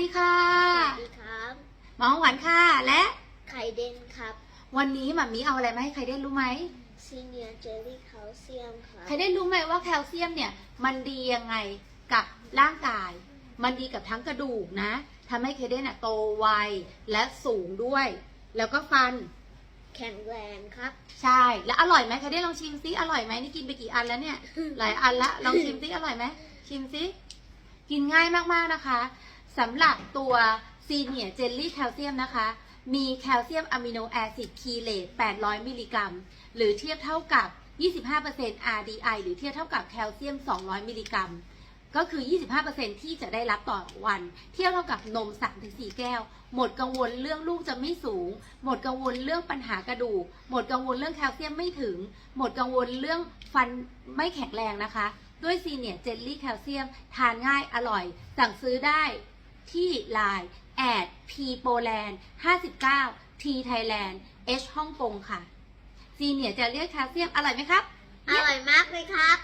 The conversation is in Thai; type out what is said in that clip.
ดีค่ะสวัสดีครับหมอหวานค่ะ และไข่เด่นครับ วันนี้หมามีเอาอะไรมาให้ใครได้รู้ไหมซีเนียเจลลี่แคลเซียมครับใครได้รู้ไหมว่าแคลเซียมเนี่ยมันดียังไงกับร่างกาย มันดีกับทั้งกระดูกนะทำให้เคเดนอะโตไวและสูงด้วย แล้วก็ฟันแข็งแรงครับ ใช่ แล้วอร่อยไหมเคเดนลองชิมซิอร่อยไหมนี่กินไปกี่อันแล้วเนี่ย หลายอันละลองชิมซิอร่อยไหมชิมซิกินง่ายมากๆนะคะ สำหรับตัวซีเนียเจลลี่แคลเซียมนะคะ มีแคลเซียมอะมิโนแอซิดคีเลต800 มิลลิกรัม หรือเทียบเท่ากับ 25% RDI หรือเทียบเท่ากับแคลเซียม 200 มิลลิกรัม ก็คือ 25%ที่จะได้รับต่อวัน เทียบเท่ากับนม 3-4 แก้ว หมดกังวลเรื่องลูกจะไม่สูง หมดกังวลเรื่องปัญหากระดูก หมดกังวลเรื่องแคลเซียมไม่ถึง หมดกังวลเรื่องฟันไม่แข็งแรงนะคะ ด้วยซีเนียเจลลี่แคลเซียมทานง่ายอร่อย สั่งซื้อได้ ที่ Line แอด p p o l a n d 59 t Thailand h ฮ่องกงค่ะ ซีเนียเจลลี่แคลเซียมอร่อยไหมครับ อร่อยมากเลยครับ